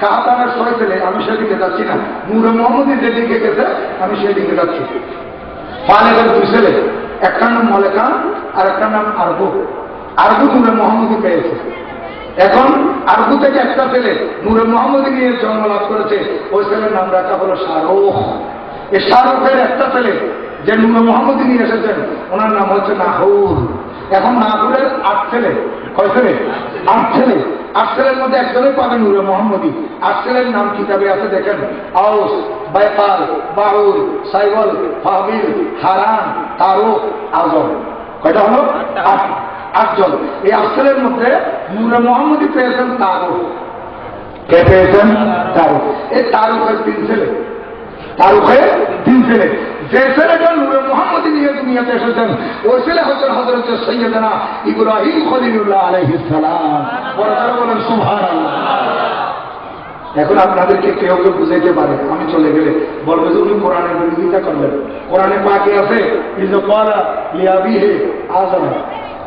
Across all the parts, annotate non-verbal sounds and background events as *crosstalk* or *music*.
কাহাতানের ছয় ছেলে আমি সেদিকে যাচ্ছি না। নূরে মোহাম্মদী যেদিকে গেছে, আমি সেদিকে যাচ্ছি। ফালেকের দুই ছেলে, একটার নাম মলেকা আর একটার নাম আরবু। আরবু নূরে মোহাম্মদী পেয়েছে। এখন আরবু থেকে একটা ছেলে নূরে মোহাম্মদী নিয়ে জন্ম লাভ করেছে, ওই ছেলের নাম রাখা হলো শাহরুখ। এই শাহরুখের একটা ছেলে যে নূরে মোহাম্মদী নিয়ে এসেছেন, ওনার নাম হচ্ছে নাহুর। এখন নাহুরের আট ছেলে, কয় ছেলে? আট ছেলে। আট ছেলের মধ্যে একজনই পাবেন নূরে মোহাম্মদী। আট ছেলের নাম কিতাবে আছে দেখেন আউস বাইকাল বাউল সাইবল ফাহবিল হারান তারুক আজম। কয়টা হলো? আট আটজন। এই আটজনের মধ্যে নূরে মোহাম্মদী পেয়েছেন তারুক। কে পেয়েছেন? তারুক। এই তারুকের তিন ছেলে। তারুকে তিন ছেলে। যে ছেলেটা নূরে মোহাম্মদী নিয়ে দুনিয়াতে এসেছেন, ওই ছেলে হচ্ছেন হজরত সৈয়দনা ইব্রাহিম খলিলুল্লাহ আলাইহিস সালাম। বলেন, সুবহানাল্লাহ। এখন আপনাদেরকে কেউ কেউ বুঝাইতে পারে, আমি চলে গেলে বলবে যে উনি কোরআনের বিরোধিতা করলেন। কোরআনে পাকে আছে? আজম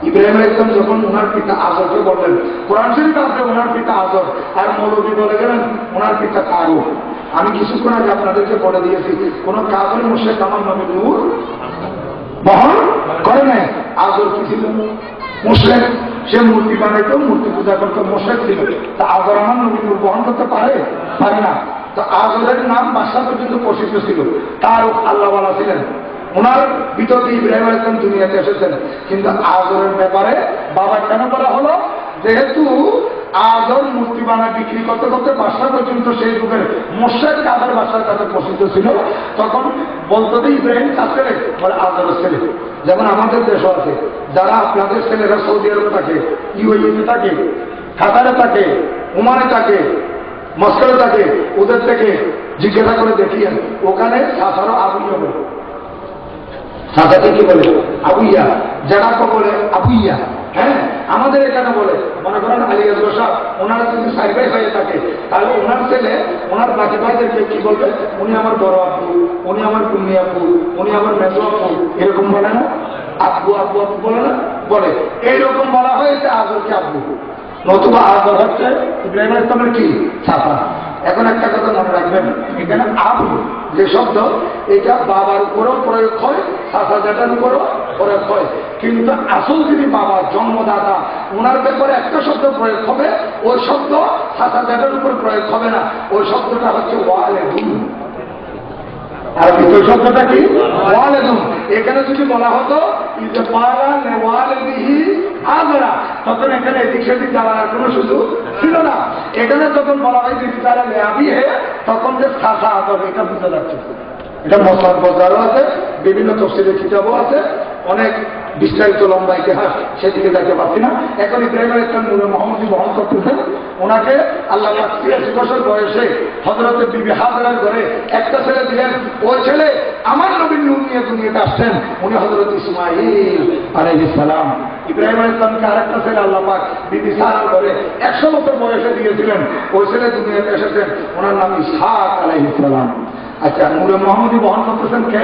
ইব্রাহিম ইসলাম যখন ওনার পিতা আজরকে বললেন, কোরআন শরীফ আছে ওনার পিতা আজর আর মৌলবী বলে গেলেন ওনার পিতা কারু আমি কিছুক্ষণ আগে আপনাদেরকে বলে দিয়েছি, কোন কাজের মুশেক আমার নবী নূর বহন করে নাই। আজর কি ছিল মুশরেক, সে মূর্তি বানাইতো, মূর্তি পূজা করতো মোশেক ছিল। তা আজর আমার নবী নূর বহন করতে পারে? পারে না। তো আজরের নাম বাসা পর্যন্ত প্রসিদ্ধ ছিল। তার আল্লাহওয়ালা ছিলেন। ওনার বিতর্কে ইব্রাহিম আলাইসলাম দুনিয়াতে এসেছেন। কিন্তু আজরের ব্যাপারে বাবা কেন বলা হলো? যেহেতু আজর মূর্তি বানা বিক্রি করতে করতে বাসা পর্যন্ত সেই যুগের মোশেক কাদের বাসার কাছে প্রসিদ্ধ ছিল। তখন বলতো ইব্রাহিম ছেলে? বলে আজরের ছেলে। যেমন আমাদের দেশও আছে, যারা আপনাদের ছেলেরা সৌদি আরবে থাকে, ইউএইতে থাকে, কাতারে থাকে, ওমানে থাকে মস্করে থাকে, ওদের থেকে জিজ্ঞাসা করে দেখিয়েন ওখানে সাফারও আবু হবে সাদাতে কি বলে? আবুইয়া। যারা বলে আবুইয়া। হ্যাঁ? আমাদের এখানে বলে। মনে করেন আলিয়াজ বসাব ওনারা যদি সাইবাই হয়ে থাকে, তাহলে ওনার ছেলে, ওনার বাকি ভাইদেরকে কি বলবে? উনি আমার বড় আপু, উনি আমার কুমি আপু, উনি আমার মেজো আপু, এরকম বলে না? আব্বু আব্বু আব্বু বলে না? বলে। এইরকম বলা হয়েছে আজকে আব্বু। নতুবা আজর হচ্ছে ইব্রাহিম ইসলামের কি? ছাপা এখন একটা কথা মনে রাখবেন, এখানে আবু যে শব্দ, এটা বাবার উপরেও প্রয়োগ হয় চাষা জাটার উপরেও। প্রয়োগ হয় কিন্তু আসল যিনি বাবা জন্মদাতা ওনার ব্যাপারে একটা শব্দ প্রয়োগ হবে, ওই শব্দ চাষা জাটার উপর প্রয়োগ হবে না। ওই শব্দটা হচ্ছে ওয়ালে আর দ্বিতীয় শব্দটা কি? ওয়ালেদুন। এখানে যদি বলা হতো তখন এখানে এদিক সেদিক যাওয়ার কোনো সুযোগ ছিল না। এখানে যখন বলা হয় যে তারা নেয়াবি হে তখন যে শাসা আদর এটা বুঝতে যাচ্ছে। এটা মশলার বজারও আছে, বিভিন্ন তফসিলের কিতাবও আছে। অনেক বিস্তারিত লম্বা ইতিহাস সেদিকে যাইতে পারছি না। এখন ইব্রাহিম ইসলাম নূরে মোহাম্মদী বহন করতেছেন। ওনাকে আল্লাহ ছিয়াশি বছর বয়সে হজরতে বিবি হাজারের ঘরে একটা ছেলে দিলেন। ওই ছেলে আমার নবীন নূর নিয়ে দুনিয়াতে আসছেন। উনি হজরত ইসমাইল আলাইহিস সালাম। ইব্রাহিম ইসলামকে আরেকটা ছেলে আল্লাহ পাক বিবি সারার ঘরে একশো বছর বয়সে দিয়েছিলেন। ওই ছেলে দুনিয়াতে এসেছেন। ওনার নাম ইসহাক আলাইহিস সালাম। আচ্ছা নূরে মোহাম্মদী বহন করতেছেন কে?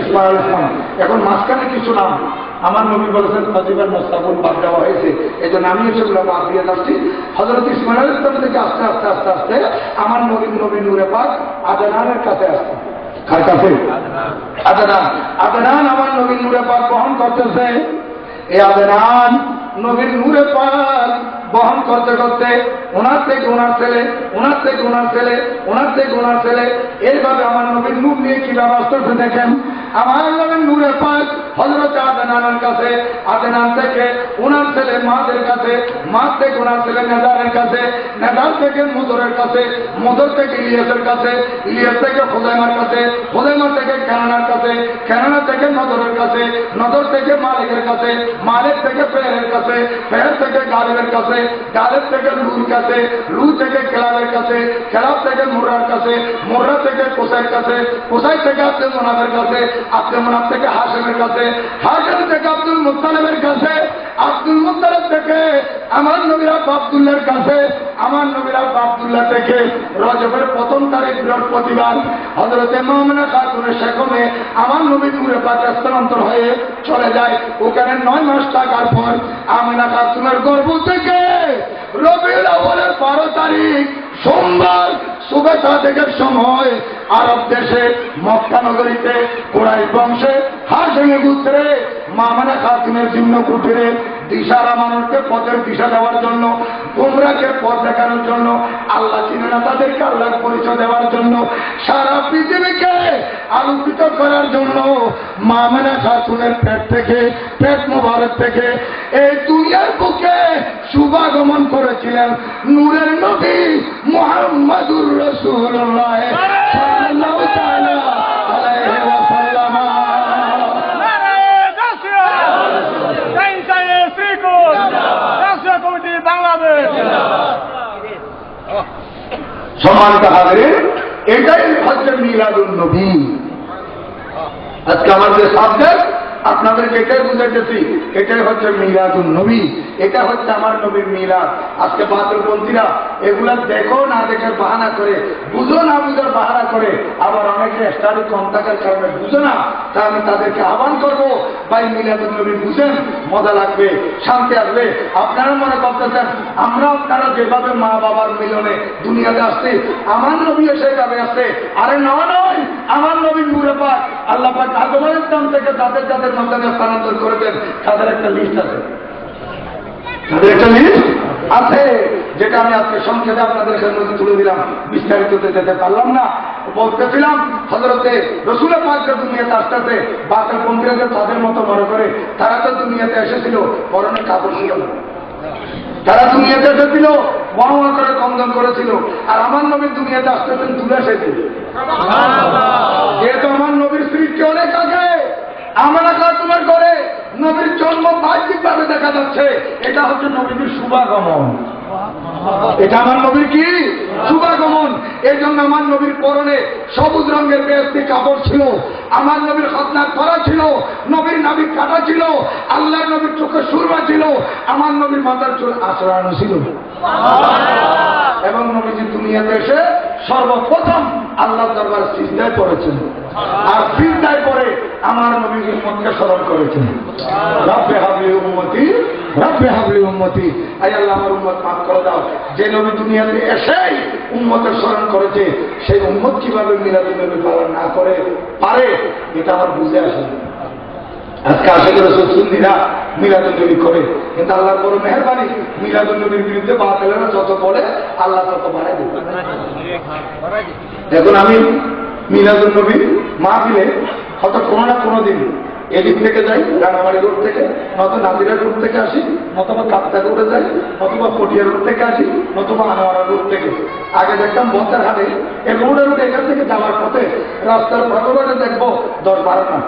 ইসমাইল ইসলাম। এখন মাঝখানে কিছু নাম। আমার নবী বলেছেন ফজিবার মোস্তাফুল বাদ দেওয়া হয়েছে। এই জন্য আমি সেগুলো বাদ দিয়ে যাচ্ছি। হজরত ইসমাইল ইসলাম থেকে আস্তে আস্তে আস্তে আস্তে আমার নবী নবী নূরে পাক আদানানের কাছে আসছে। কার কাছে? আদানান। আদানান আমার নবী নূরে পাক বহন করতেছে। এই আদানান নবীর নূরে পাল বহন করতে করতে ওনার থেকে ওনার ছেলে, ওনার থেকে ওনার ছেলে, ওনার থেকে ওনার ছেলে। এইভাবে আমার নবীর নূর নিয়ে কীভাবে ব্যবস্থা দেখেন? আমার নবীর নূরে পাক হজরত আদেনানের কাছে আদেনান থেকে ওনার ছেলে মাদের কাছে মা থেকে ওনার ছেলে নেদারের কাছে নেদার থেকে মুদরের কাছে মুদর থেকে ইলিয়াসের কাছে ইলিয়াস থেকে খোদাইমার কাছে খোদাইমার থেকে কেনানার কাছে কেনানা থেকে নদরের কাছে নদর থেকে মালিকের কাছে মালিক থেকে পেয়ের কাছে পেয়ের থেকে গালিবের কাছে গালেব থেকে লুর কাছে লু থেকে খেলাবের কাছে খেলাব থেকে মুর্রার কাছে মুর্রা থেকে কোসাইয়ের কাছে কোসাই থেকে আব্দুল মোনাফের কাছে আব্দুল মোনাফ থেকে হাসেমের কাছে হাসেম থেকে আব্দুল মুতালেবের কাছে, আব্দুল মুতালেব থেকে আমার নবীরা আব্দুল্লাহর কাছে, আমার নবীরা আব্দুল্লাহ থেকে রজবের প্রথম তারিখ বৃহস্পতিবার হজরতে মোহামেনা খাতুনের সেখমে আমার নবী দূরে পাকে স্থানান্তর হয়ে চলে যায়। ওখানে নয় মাস থাকার পর আমিনা খাতুনের গর্ভ থেকে রবিউল আউ্বালের বারো তারিখ সোমবার সুবে সাদেকের সময় আরব দেশে, মক্কা নগরীতে কোরআই বংশে হাসেনে গুত্রে মামানা খাতুনের জীর্ণ কুটিরে দিশারা মানুষকে পথের দিশা দেওয়ার জন্য গুমরাকে পথ দেখানোর জন্য, আল্লাহ চিনে না তাদেরকে আল্লাহর পরিচয় দেওয়ার জন্য, সারা পৃথিবীকে আলোকিত করার জন্য মামেনা খাতুনের পেট থেকে, পেট মোবারক থেকে এই দুনিয়ার বুকে শুভাগমন করেছিলেন নূরের নবী মোহাম্মদুর রসুল্লাহ সম্মানিত হাজারে এটাই হচ্ছে মিলাদুল নবী। আজকে আমাদের সাবজেক্ট আপনাদেরকে এটাই বুঝাইতেছি, এটাই হচ্ছে মিলাদুল নবী, এটা হচ্ছে আমার নবীর মিলাদ। আজকে বাতিলপন্থীরা এগুলা দেখো না দেখে বাহানা করে, বুঝো না বুঝার বাহানা করে, আবার অনেকে স্টাডি কম থাকার কারণে বুঝো না, তা আমি তাদেরকে আহ্বান করব, ভাই মিলাদুল নবী বুঝেন, মজা লাগবে, শান্তি আসবে। আপনারা মনে করতেছেন আমরা আপনারা যেভাবে মা বাবার মিলনে দুনিয়াতে আসছি, আমার নবীও সেইভাবে আসছে। আরে নয় নয়, আমার নবী নূরে পাক, আল্লাহ পাক আগমনের দাম থেকে তাদের যাদের যাদের মাধ্যমে স্থানান্তর করেছেন তাদের একটা লিস্ট আছে। তাদের একটা লিস্ট আছে যেটা আমি আজকে সংক্ষেপে আপনাদের সামনে তুলে দিলাম। বিস্তারিত যেতে পারলাম না বলতেছিলাম হজরতে রসুলের পাঁচটা দুনিয়াতে আসতেছে বাকের পন্থীরা তাদের মতো মনে করে তারা তো দুনিয়াতে এসেছিল পরনে কাপড় ছিল না। তারা দুনিয়াতে এসেছিল মহা করে কন্দন করেছিল আর আমার নবীর দুনিয়াতে আসতেছেন তুলে এসেছে যেহেতু আমার নবীর সৃষ্টি অনেক আগে আমরা তোমার করে। নবীর জন্ম বাহ্যিক ভাবে দেখা যাচ্ছে। এটা হচ্ছে নবীর শুভাগমন। এটা আমার নবীর কি? শুভাগমন। এই জন্য আমার নবীর পরনে সবুজ রঙের বেহস্তি কাপড় ছিল। আমার নবীর খতনার করা ছিল। নবীর নাবির কাটা ছিল। আল্লাহর নবীর চোখে সুরমা ছিল। আমার নবীর মাথার চুল আচরানো ছিল। এবং নবীজি দুনিয়াতে এসে সর্বপ্রথম আল্লাহ দরবার সিজদায় পড়েছেন। আর সিজদায় পরে আমার নবী উম্মতকে স্মরণ করেছেন। রব্বে হাবলি উম্মতি, রব্বে হাবলি উম্মতি। আই আল্লাহ, আমার উম্মত মাফ করে দাও। যে নবী দুনিয়াতে এসেই উম্মতের স্মরণ করেছে, সেই উম্মত কীভাবে মিলাদুল নবী পালন না করে পারে, এটা আমার বুঝে আসে। আজকে আশা করে সুন্দিরা মিলাদুল নবী করে, কিন্তু আল্লাহর বড় মেহরবানি, মিলাদুল নবীর বিরুদ্ধে বাতিলেরা যত বলে, আল্লাহ তত বাড়াই দেবে। দেখুন, আমি মিলাদুল নবী মাহফিলে হয়তো কোনো না কোনো দিন এদিক থেকে যাই রানাবাড়ি রোড থেকে, নয়তো নাদিরা রোড থেকে আসি, নতুবা কাপ্তা রোডে যাই, নতুবা পটিয়া রোড থেকে আসি, নতুবা আনোয়ারা রোড থেকে। আগে দেখতাম বস্তার হাটে, এই রোডে রোডে এখান থেকে যাওয়ার পথে রাস্তার প্রথমে দেখব দশ বারোটা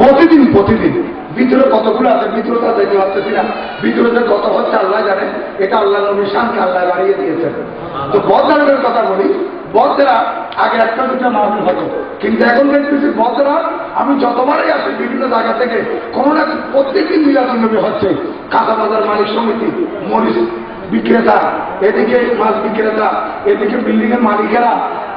প্রতিদিন প্রতিদিন। ভিতরে কতগুলো আছে, ভিতরে তা দেখতে পাচ্ছি না। ভিতরে যে কত হচ্ছে, আল্লাহ জানে। এটা আল্লাহ নবীর শানকে আল্লাহ বাড়িয়ে দিয়েছেন। তো বদলানোর কথা বলি বদরা আগে একটা দুটা মাহফিল হতো। কিন্তু এখন দেখতেছি বদরা আমি যতবারই আসি বিভিন্ন জায়গা থেকে কোনো না প্রত্যেকদিন মিলাদুল নবী হচ্ছে। কাঁচা বাজার মালিক সমিতি মরিচ বিক্রেতা এদিকে মাছ বিক্রেতা এদিকে বিল্ডিং এর মালিকেরা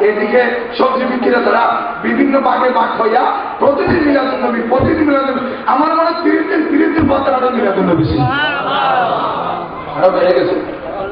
এদিকে সবজি বিক্রেতারা বিভিন্ন বাঘে বাঘ হইয়া প্রতিদিন মিলাদুল নবী প্রতিদিন মিলাদুল। আমার মনে হয় তিরিশ দিন তিরিশ দিন পর মিলাদুল নবী বেড়ে গেছে।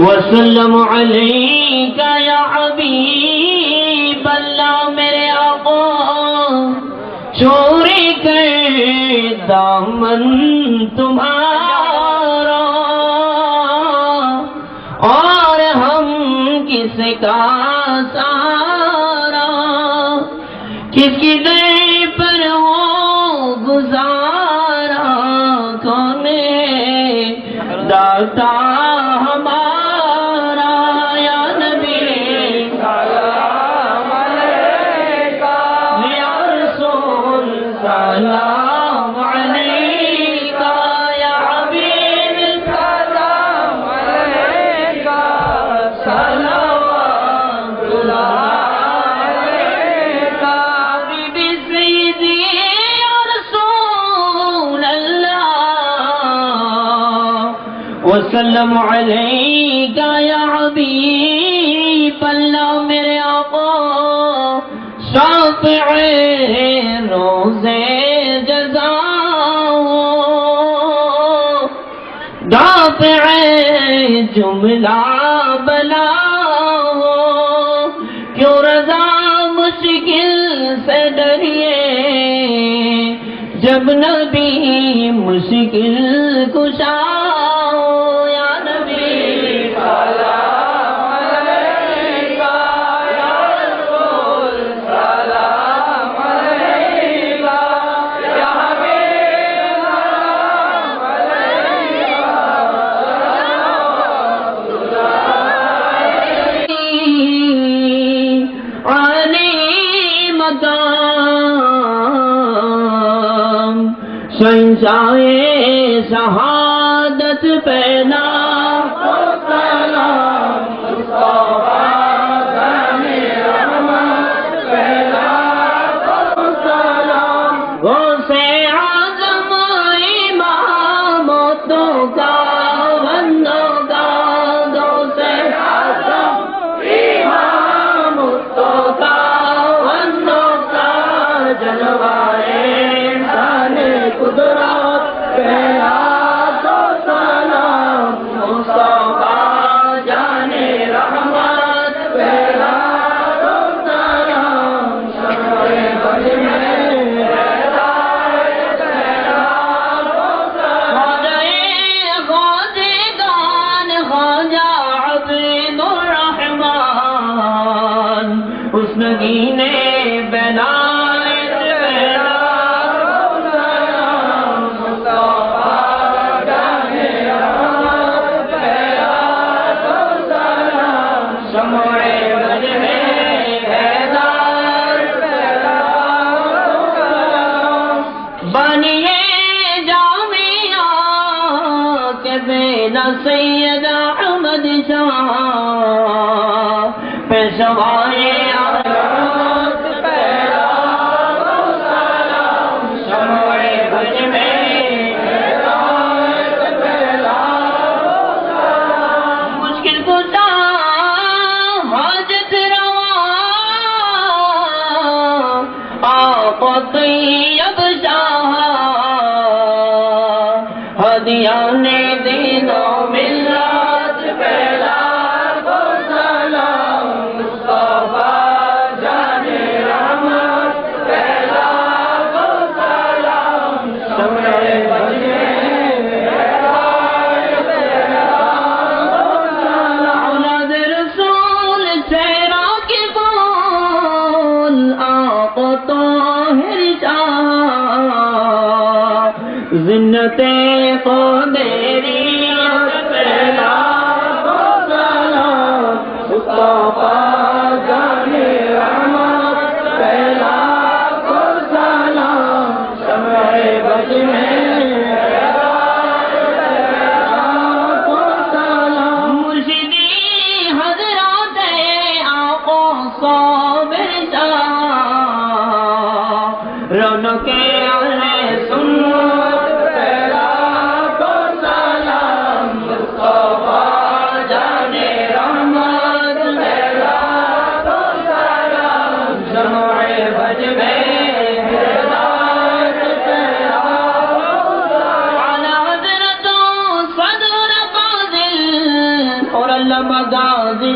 وسلم عليك يا حبيب اللہ میرے آقا چوری کر دامن تمہارا، اور ہم کس کا سارا کس کی در وسلم علیہ یا حبیب، اللہ میرے آقا شافع روزے جزا دافع جملہ بلا کیوں رضا مشکل سے ڈریے؟ جب نبی مشکل کشا جائے شہادت پہ زنتے خود میری سلام مصطفیٰ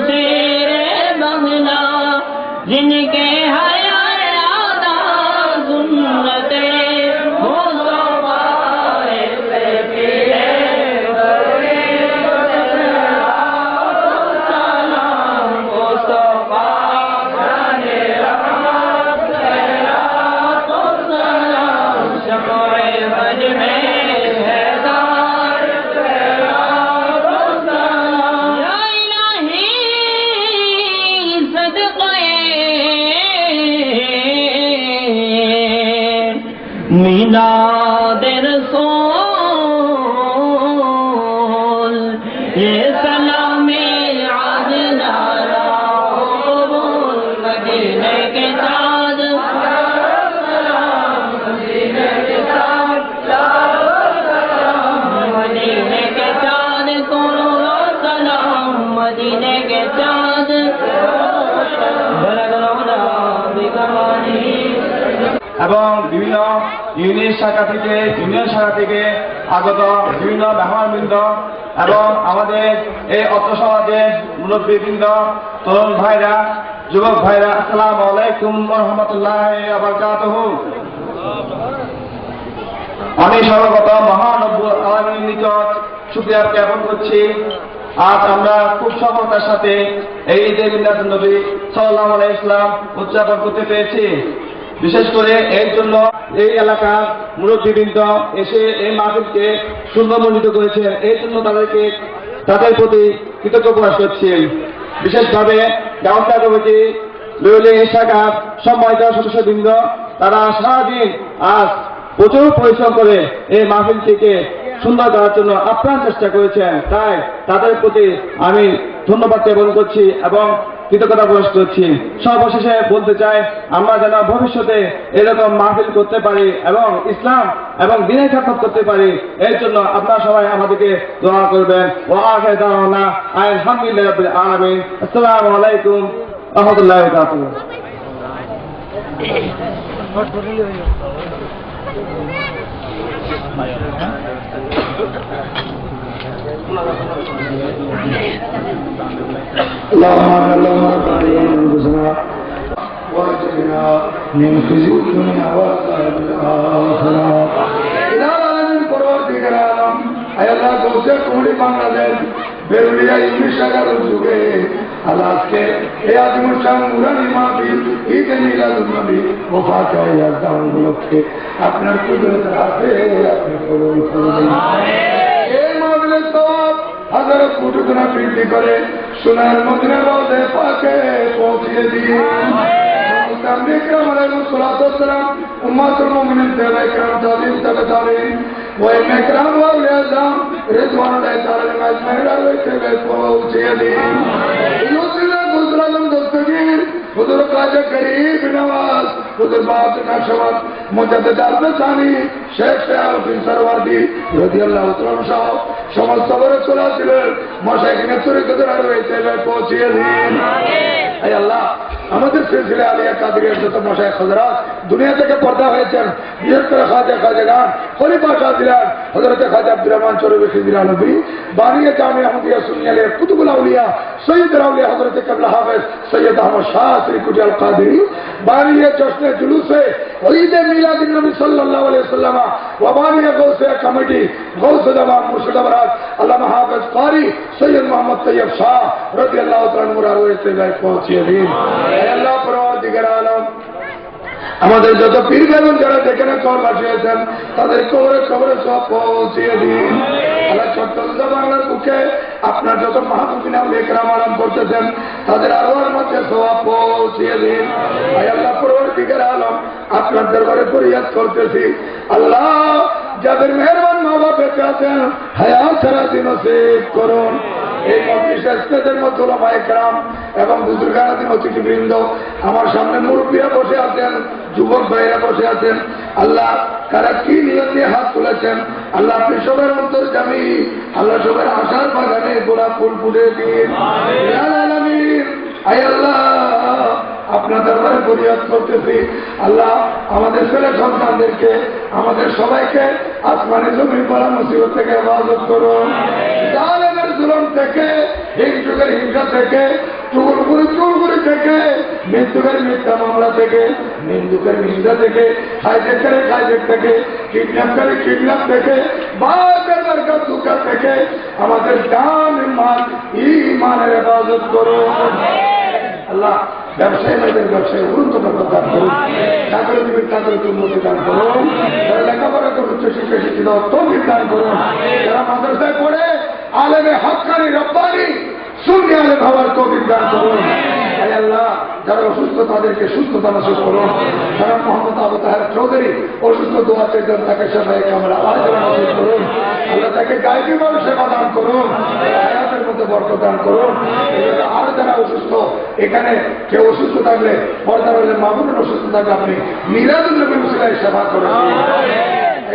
تیرے بنگلہ جن کے ہر ইউনিট শাখা থেকে, ইউনিয়ন শাখা থেকে আগত বিভিন্ন মেহমানবৃন্দ এবং আমাদের এই অর্থ সমাজের মুরব্বীবৃন্দ, তরুণ ভাইরা, যুবক ভাইরা, আসসালামু আলাইকুম রহমতুল্লাহ আমি সর্বপ্রথম মহানব্বুল আলমীর নিকট শুক্রিয়া জ্ঞাপন করছি। আজ আমরা খুব সফলতার সাথে এই ঈদে নবী সাল্লাহ ইসলাম উদযাপন করতে পেরেছি। বিশেষ করে এর জন্য এই এলাকার মুরব্বীবৃন্দ এসে এই মাহফিলকে সুন্দরমণ্ডিত করেছেন। এই জন্য তাদেরকে, তাদের প্রতি কৃতজ্ঞ প্রকাশ করছি। বিশেষভাবে গাউন্ডা কমিটি লইলে শাখার সম্মানিত সদস্যবৃন্দ, তারা সারাদিন আজ প্রচুর পরিশ্রম করে এই মাহফিলটিকে সুন্দর করার জন্য আপ্রাণ চেষ্টা করেছেন। তাই তাদের প্রতি আমি ধন্যবাদ জ্ঞাপন করছি এবং কৃতজ্ঞতা প্রকাশ করছি সর্বশেষে বলতে চাই আমরা যেন ভবিষ্যতে এরকম মাহফিল করতে পারি এবং ইসলাম এবং দিনের খাতম করতে পারি এর জন্য আপনারা সবাই আমাদেরকে দোয়া করবেন। ও আগে দাওনা আলহামদুলিল্লাহ আলামিন। আসসালামু আলাইকুম রহমতুল্লাহ *coughs* اللهم اللهم رب علينا انفسنا واجعلنا من خزي الدنيا وعذاب الاخره الى العالمين পরবর্তীকার আলম আয় আল্লাহ গৌসের কুমড়ি বাংলাদেশ বেরুলিয়া ইংলিশ শাখার যুগে আল্লাহ আজকে এই আজিমুল শাহ মুরানি মাহফিল ঈদ মিলাদুল নবী ও ফাতিহা ইয়াজদান উপলক্ষে আপনার কুদরতের হাতে আপনি কবুল করুন এই মাহফিলের اگر کو ٹکنا پیٹی کرے سنہر مدنے روزے پاکے پہنچیے دیئے محترم اکرم علیہ الصلوۃ امت المؤمنین تیرے کرام تعظیم تبتارین و ایم اکرام و اولیاء رضوان اللہ تعالی نے اجمعین روئے کے بیت پہنچیے جی۔ دیئے یوسی نے گزرا دستگیر حضور خواجہ غریب نواز، حضور باب نقشبند مجدد ثانی، شیخ شیخ سروردی جی، رضی اللہ تعالی عنہ সমস্ত বড় চলে ছিলেন মশাইখিনের তরিকতের আর রয়েছে পৌঁছিয়ে দিন। আল্লাহ। আমাদের সিলসিলা আলিয়া কাদিরের যত মশাই খজরাত দুনিয়া থেকে পর্দা হয়েছেন বিশেষ করে খাজা খাজা গান খলিফা শাহ দিলান হজরতে খাজা আব্দুর রহমান চরবি খিদিরা নবী বানিয়ে জামি আহমদিয়া সুনিয়ালের কুতুবুল আউলিয়া সৈয়দ রাউলিয়া হজরতে কাবলা হাফেজ সৈয়দ আহমদ শাহ শ্রী কুটিয়াল কাদিরি বানিয়ে জশ্নে জুলুসে ঈদে মিলাদিন নবী সাল্লাল্লাহু আলাইহি ওয়াসাল্লাম ওয়া বানিয়ে গৌসে কমিটি গৌসে জামান মুর্শিদাবাদ আল্লামা হাফেজ কারি সৈয়দ মোহাম্মদ তৈয়ব শাহ রাদিয়াল্লাহু তাআলা মুরার হয়েছে যাই পৌঁছিয়ে দিন হে আল্লাহ আমাদের যত পীর বেগুন যারা যেখানে কর বাসিয়েছেন, তাদের কবরে কবরে সব পৌঁছিয়ে দিন। আল্লাহ আপনার যত তাদের মধ্যে পৌঁছিয়ে দিন। আল্লাহ আলম, আপনার দরবারে পরিয়াদ করতেছি। আল্লাহ, যাদের মেহরবান মা বাপ আছেন সারা দিন করুন। এই মধ্যে এবং অতিথিবৃন্দ আমার সামনে মুরব্বীরা বসে আছেন যুবক ভাইরা বসে আছেন আল্লাহ তারা কি নিয়ত হাত তুলেছেন আল্লাহ আপনি সবের অন্তর জামি আল্লাহ সবের আশার বাগানে গোলাপ ফুল ফুলে দিন। আলামিন, আয় আল্লাহ আপনার দরবারে ফরিয়াদ করতেছি। আল্লাহ আমাদের ছেলে সন্তানদেরকে আমাদের সবাইকে আসমানি জমি পড়া মুসিবত থেকে হেফাজত করুন। জালেমের জুলম থেকে হিংসুকের হিংসা থেকে চুলগুড়ি চুলগুড়ি থেকে মৃত্যুকের মিথ্যা মামলা থেকে নিন্দুকের নিন্দা থেকে হাইজেকের হাইজেক থেকে কিডন্যাপকারী কিডন্যাপ থেকে বাপের দরকার দুঃখা থেকে আমাদের দান মান ইমানের হেফাজত করুন আল্লাহ ব্যবসায়ী ভাইদের ব্যবসায় উন্নত দান করুন। চাকরি জীবীর চাকরি উন্নতি দান করুন। যারা লেখাপড়া করে উচ্চ শিক্ষা শিক্ষিত তৌফিক দান করুন। যারা মাদ্রাসায় পড়ে আলেমে হকানি রব্বানি শূন্য আলেম হওয়ার তৌফিক দান করুন। আল্লাহ, যারা অসুস্থ তাদেরকে সুস্থতা নসিব করুন। যারা মোহাম্মদ আবু তাহের চৌধুরী অসুস্থ দোয়া চেয়েছেন তাকে সেবাই কামরা আজ নসিব করুন। আল্লাহ তাকে গায়বী ভাবে সেবা দান করুন। হায়াতের মধ্যে বরকত দান করুন। আরও যারা অসুস্থ, এখানে কেউ অসুস্থ থাকলে পর্দার হলে মামুনের অসুস্থ থাকলে আপনি মিরাজুল সেবা করেন।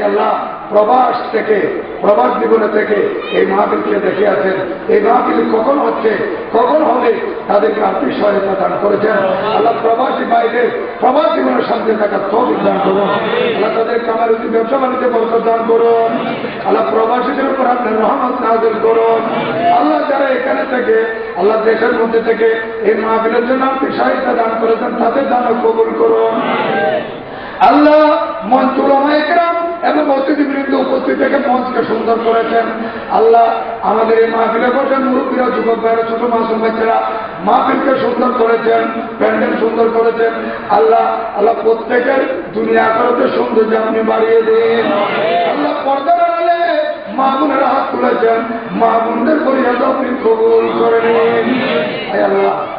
আল্লাহ প্রবাস থেকে, প্রবাস জীবনে থেকে এই মাহফিলকে দেখে আছেন। এই মাহফিল কখন হচ্ছে, কখন হবে, তাদেরকে আপনি সহায়তা দান করেছেন। আল্লাহ প্রবাসী বাইরে প্রবাস জীবনের শান্তি থাকার তৌফিক দান করুন। আল্লাহ তাদের কামার উচিত ব্যবসা বাণিজ্যে বরকত দান করুন। আল্লাহ প্রবাসীদের উপর আপনার রহমত নাজিল করুন। আল্লাহ যারা এখানে থেকে, আল্লাহ দেশের মধ্যে থেকে এই মাহফিলের জন্য আপনি সহায়তা দান করেছেন, তাদের দানও কবুল করুন। আল্লাহ মঞ্চুলামাইকরাম এবং অতিথিবৃন্দ উপস্থিত থেকে মঞ্চকে সুন্দর করেছেন। আল্লাহ আমাদের এই মাহফিলে বসেন, মুরব্বীরা, যুবক ভাইরা ছোট মাসুম বাচ্চারা মাহফিলকে সুন্দর করেছেন, প্যান্ডেল সুন্দর করেছেন। আল্লাহ আল্লাহ প্রত্যেকের দুনিয়া করতে সৌন্দর্য আপনি বাড়িয়ে দিন। আল্লাহ পর্দার আড়ালে মা হাত তুলেছেন। মা বোনদের পরিহাস আপনি কবুল করে নিন। আল্লাহ।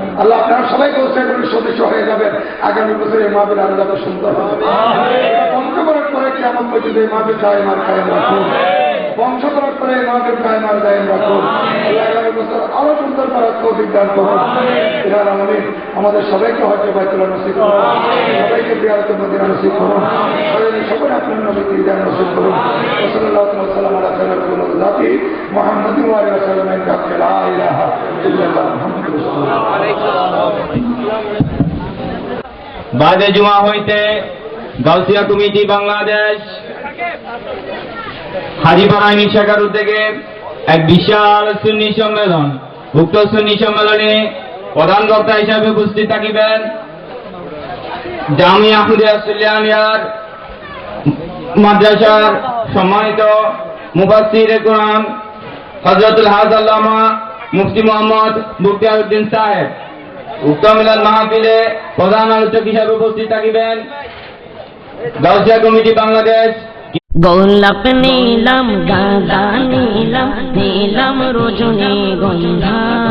আল্লাহ আপনারা সবাই কমিটির সদস্য হয়ে যাবেন। আগামী বছর এই মাহবিল আরও যাতে সুন্দর হবে। বংশকরণ করে কেমন পর্যন্ত এই মাহবিল কায়েম আর কায়েম রাখুন? বংশকরণ করে এই মাহবিল কায়েম আর কায়েম রাখুন আগামী বছর আরও সুন্দর করার তৌফিক দান করুন। ইরান আলমিন আমাদের সবাইকে হয়তো বাইতুল্লাহ নসিব করুন। সবাইকে বিয়ারতে মদিনা নসিব করুন। সবাই সকলে আপনার নবী দিদার নসিব করুন। ওসল্লাহ সাল্লাম রাসূলুল্লাহ বাদে জুমা হইতে গাউসিয়া কমিটি বাংলাদেশ হাজিপাড়া শাখার উদ্যোগে এক বিশাল সুন্নি সম্মেলন, উক্ত সুন্নি সম্মেলনে প্রধান বক্তা হিসাবে উপস্থিত থাকিবেন জামি আহমদিয়া সুলিয়ানিয়ার মাদ্রাসার সম্মানিত মুফাসসির কোরআন হজরতুল হাজ আল্লামা মুফতি মোহাম্মদ মুক্তিয়াউদ্দিন সাহেব। উক্ত মিলন মাহফিলে প্রধান আলোচক হিসাবে উপস্থিত থাকিবেন। গাউসিয়া কমিটি বাংলাদেশ। গোলাপ নীলম, গাঁদা নীলম নীলম রজনী গন্ধা।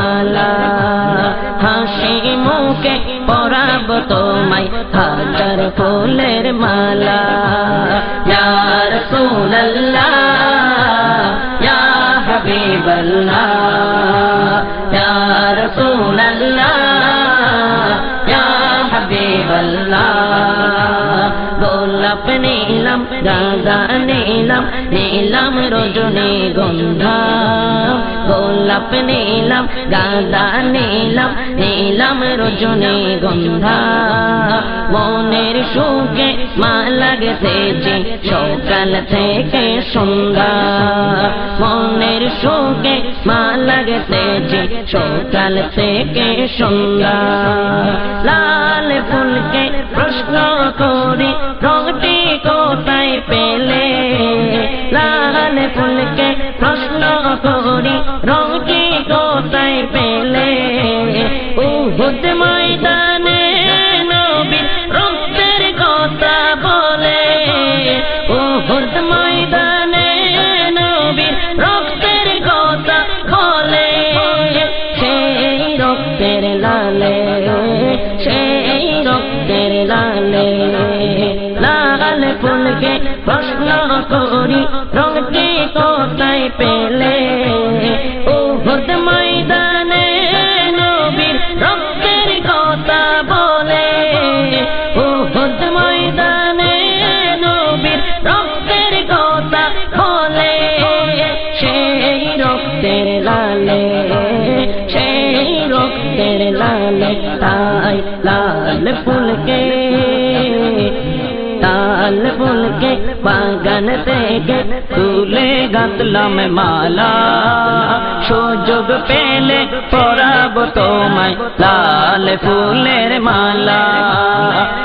ফুলের মালা। হাসি মুখে পরাব তোমায় হাজার ফুলের মালা। ইয়া রাসূলুল্লাহ, ইয়া হাবিবাল্লাহ, ইয়া রাসূলুল্লাহ, ইয়া হাবিবাল্লাহ। গোলাপ নীলম, গাঁদা নীলম নীলম রজনী গন্ধা। গোলাপ নীলম, গাঁদা নীলম নীলম রজনী গন্ধা। মনের সুখে মা লাগতেছে সকাল থেকে সন্ধ্যা। মনের সুখে মা লাগতেছে সকাল থেকে সন্ধ্যা। লাল ফুলকে প্রশ্ন করি রংটি কোথায় পেলে? লাল ফুলকে প্রশ্ন করি রংটি উহুদ ময়দানে নবীর রক্তের কথা বলে। উহুদ ময়দানে নবীর রক্তের কথা বলে। সেই রক্তের লালে, সেই রক্তের লালে। লাল ফুলকে প্রশ্ন করি রঙটি কোথায় পেলে? রক্তের লালে তাই লাল ফুলকে তাল ফুলকে বাগান থেকে তুলে গাঁথলাম মালা সুযোগ পেলে পরাব তোমায় লাল ফুলের মালা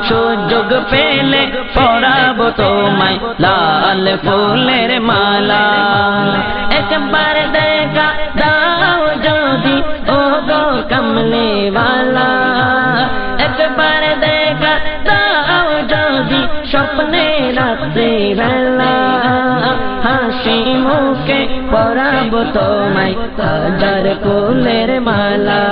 সুযোগ পেলে পরাব তোমায় লাল ফুলের মালা একবার দেখা দাও কমলে वाला। একবার দেখা দাও যদি স্বপ্নে রাত্রে বেলা হাসি মুখে পরাব তোমায় হাজার ফুলের মালা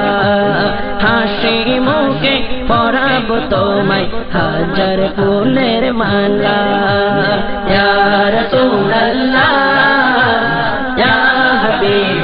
হাসি মুখে পরাব তোমায় হাজার ফুলের মালা ইয়া রাসূলুল্লাহ ইয়া হাবিবাল্লাহ